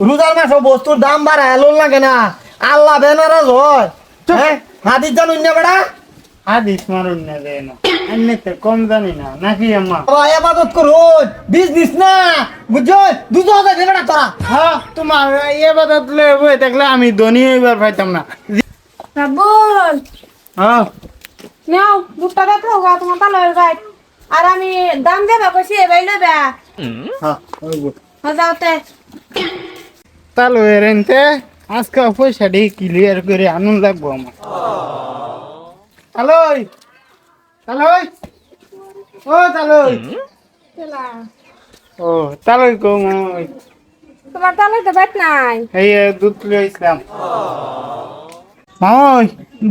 রোজার মাসে বস্তুর দাম বাড়ায় লোন লাগে না। আল্লাহ বেনারাজ হয়। হ্যাঁ? হাদিস জানুন না বেড়া হাদিস মারুন না না। এমনিতে কম জানি না। নাকি আম্মা? বাবা এবাদত করুন বিজনেস না। বুঝছ? দুশো হাজার দেবে না তোরা। হ্যাঁ তোমার এ বাদাত বই দেখলে আমি ধনী এবার পাইতাম না। রাবুল হ্যাঁ। নাও দুটা দাঁত হোক তোমার গাইড আর আমি দাম দেবা কইছি এবাই লইবা। হ্যাঁ হইব। যাওতে তাহলে এরেনতে আজকে পয়সাটি ক্লিয়ার করে আনুন লাগবো আমার। তালই তালই ও তালই। ও তালই কম তোমার তালে তো বাইত নাই। এই দুধ লই ইসলাম ওই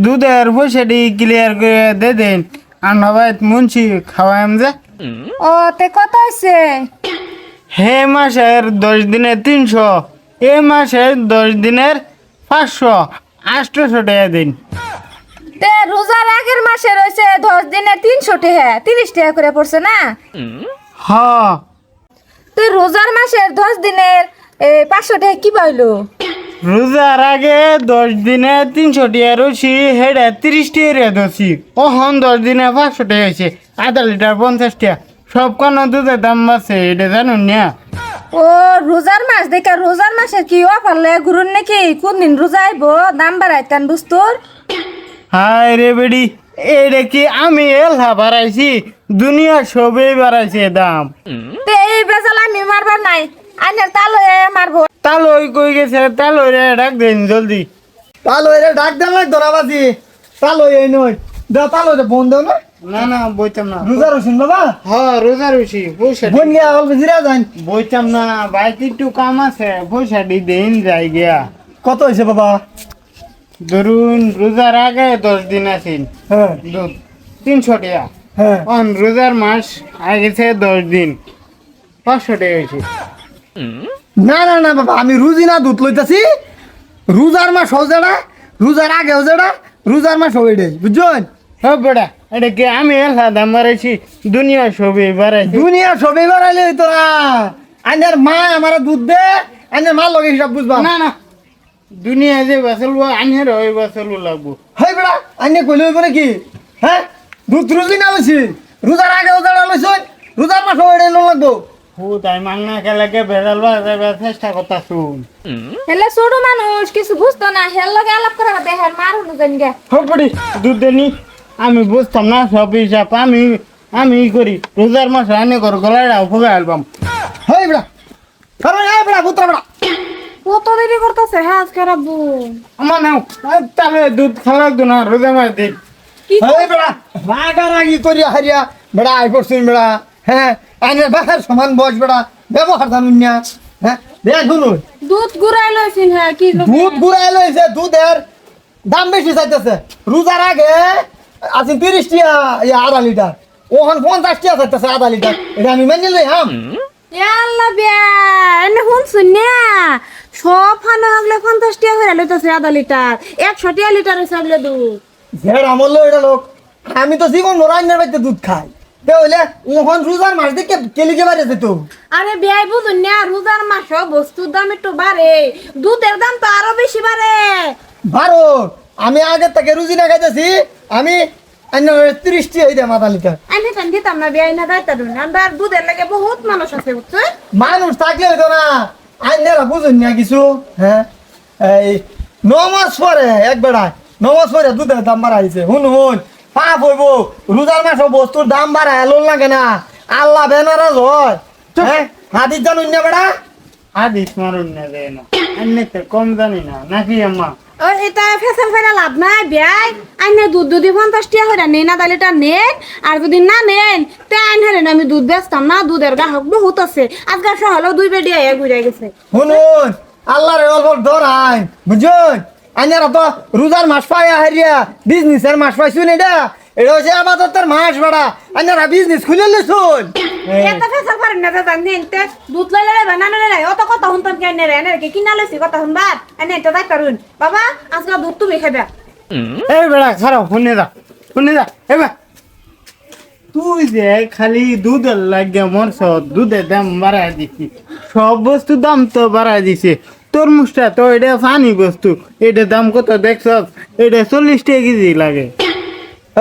দুধের পয়সাটি ক্লিয়ার করে দে দেন। আর নবাই মুন্সি খাওয়াইম যে। ও তে কত আছে হে মাসের দশ দিনে তিনশো। এ মাসের দশ দিনের পাঁচশো আটশোশো টাকা দিন। তে রোজার আগের মাসে রয়েছে দশ দিনে তিনশো টাকা তিরিশ টাকা করে পড়ছে না? হ। তুই রোজার মাসের দশ দিনের পাঁচশো টাকা কি পাইলো? রোজার আগে দশ দিনে তিনশো টাকা রয়েছি হেডে তিরিশ টাকা রে ধরছি ওহন দশ দিনে পাঁচশো টাকা হয়েছে আধা লিটার পঞ্চাশ টাকা। সব কেন দুধের দাম বাড়ছে এটা জানুন না। ও রোজার মাস দেখে রোজার মাসের কি অফার লে ঘুরুন নাকি? কোন দিন রোজা আইব? দাম বাড়াইতেন বুঝতোর? হায় রে বেডি এটা কি আমি এলহা বাড়াইছি? দুনিয়া সবেই বাড়াইছে দাম। তে এই বেজাল আমি মারবার নাই। আইনের তালো মারবো। তালই কই গেছে তালই রে ডাক দিন জলদি। তালো এরে ডাক দেন না বাজি তালো এই নয়। দা তালো এটা বোন দেও না না না বইতাম না। রোজা রসুন বাবা? হ্যাঁ রোজা রুচি পয়সা বোন গিয়া অল্প জিরা যান। বইতাম না বাইতে একটু কাম আছে পয়সা দি দিন যাই গিয়া। কত হয়েছে বাবা? ধরুন রোজার আগে দশ দিন আছেন হ্যাঁ। তিনশো টাকা। হ্যাঁ। অন রোজার মাস আগেছে দশ দিন। পাঁচশো টাকা হয়েছে। না না না বাবা আমি রুজি না দুধ লইতাছি। রোজার মাস হও যেটা রোজার আগে হও যেটা রোজার মাস হও এটাই বুঝছেন? হ্যাঁ বেটা এটা কি আমি এলা দাম বাড়াইছি দুনিয়া সবই বাড়াইছি দুনিয়া সবই বাড়াইলে তোরা আইনের মা আমার দুধ দে আইনের মা লগে হিসাব বুঝবা। না না। দুনিয়া যে বাঁচলবো আনের ওই বাঁচলবো লাগবো। হয় বেড়া আইনে কইলে হইব নাকি? হ্যাঁ? দুধ রুজি না লইছি রোজার আগে যেটা লইছন রোজার মাস এটাই লোন লাগবো। হু তাই মাংনা খেলাকে বেড়াল চেষ্টা করতা শুন হেলে ছোট মানুষ কিছু বুঝতো না হেল লগে আলাপ করে হবে হের মারুন জানি গে হপড়ি দুধ দেনি আমি বুঝতাম না সব হিসাব। আমি আমি ই করি রোজার মাসে আনে কর গলাটা ফুগে অ্যালবাম হয় বেড়া কারণ এই বেড়া পুত্র বেড়া। কত দেরি করতেছে? হ্যাঁ আজকে রাব্বু আমার নাও তাহলে দুধ খাওয়া লাগতো না রোজা মাস দিন। কি হয় বেড়া রাগারাগি করিয়া হারিয়া বেড়া আই করছুন বেড়া হ্যাঁ? আইনের বাহার সমান বয়স বেড়া ব্যবহার জানুন না হ্যাঁ? দেখ শুনুন। দুধ গুড়াই লইছিন হ্যাঁ কি দুধ ঘুরাই লইছে দুধের দাম বেশি চাইতেছে। রোজার আগে আছে তিরিশ টিয়া ইয়া আধা লিটার। ওখান পঞ্চাশ টিয়া চাইতেছে আধা লিটার। এটা আমি মেনে লই হাম সব ফানো হগলে পঞ্চাশ টিয়া লইতেছে আধা লিটার। একশো টিয়া লিটার হয়েছে হগলে দুধ। ঝেড় আমল এটা লোক। আমি তো জীবন রান্নার বাড়িতে দুধ খাই। তে হইলে ওখান রোজার মাস দিকে কেলিকে বাড়িয়েছে তো আরে বিয়াই বুঝুন না রোজার মাস বস্তুর দাম একটু বাড়ে। দুধের দাম তো আরও বেশি বাড়ে। বারো। আমি আগে তাকে রুজি না খাইতেছি আমি এই কেন দিতাম না বিয়াই না দায়িত্ব দিন আমরা দুধের লাগে বহুত মানুষ আছে বুঝছ? মানুষ থাকলে হইতো না আইনেরা বুঝুন না কিছু হ্যাঁ? এই নমাজ পরে এক বেড়ায়। নমাজ পরে দুধের দাম বাড়াইছে হুন হুন পাপ হইব রোজার মাসে বস্তুর দাম বাড়ায় লোন লাগে না। আল্লাহ বেনারাজ হয় হ্যাঁ? হাদিস জানুন না বেড়া? হাদিস মারুন না এমনিতে কম জানি না। নাকি আম্মা? ও এটা ফেসাল ফেরা লাভ নাই বিয়াই। আইনে দুধ যদি পঞ্চাশ টিয়া হয়ে নেই না তাহলে এটা নেন আর যদি না নেন তে আইন হারেন আমি দুধ বেচতাম না দুধের গ্রাহক বহুত আছে। আজকাল সহলেও দুই বেডি আইয়া ঘুরে গেছে। হুন আল্লাহর অল্প ধর আইন বুঝুন? আইনারা তো রোজার মাস পাইয়া হারিয়া বিজনেসের মাস পাইছুন এটা এটা হচ্ছে আবাদতের মাস বেড়া। আইনারা বিজনেস খুলে লিছুন এত ফেসাল পারেন না জান দিন দুধ অত কথা শুনতাম কেন রে? এনে কিনা লইছি কথা এটা বাবা দুধ তুমি খাবে এই বেড়া খারাপ শুনে যা শুনে যা এবার তুই যে খালি দুধের লাগে মরছ দুধের দাম বাড়াই দিছি। সব বস্তু দাম তো বাড়াই দিছে। তরমুজটা তো এটা ফানি বস্তু। এটার দাম কত দেখছ এটা চল্লিশ টাকা কেজি লাগে।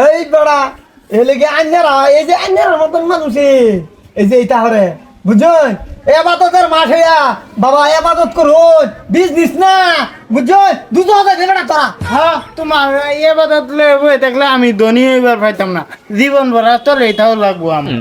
এই বেড়া এই লেগে আন্যারা এই যে আন্যার মতন মানুষ। এই যে এইটা হরে বুঝছেন এবাদতের মাঠে বাবা এবাদত করুন। বিজনেস না বুঝছেন দুটো হাজার দেবে না তোরা হ্যাঁ তোমার এ বাজার বয়ে থাকলে আমি ধনী হইবার পাইতাম না। জীবন ভরা চলে এটাও লাগবো আমার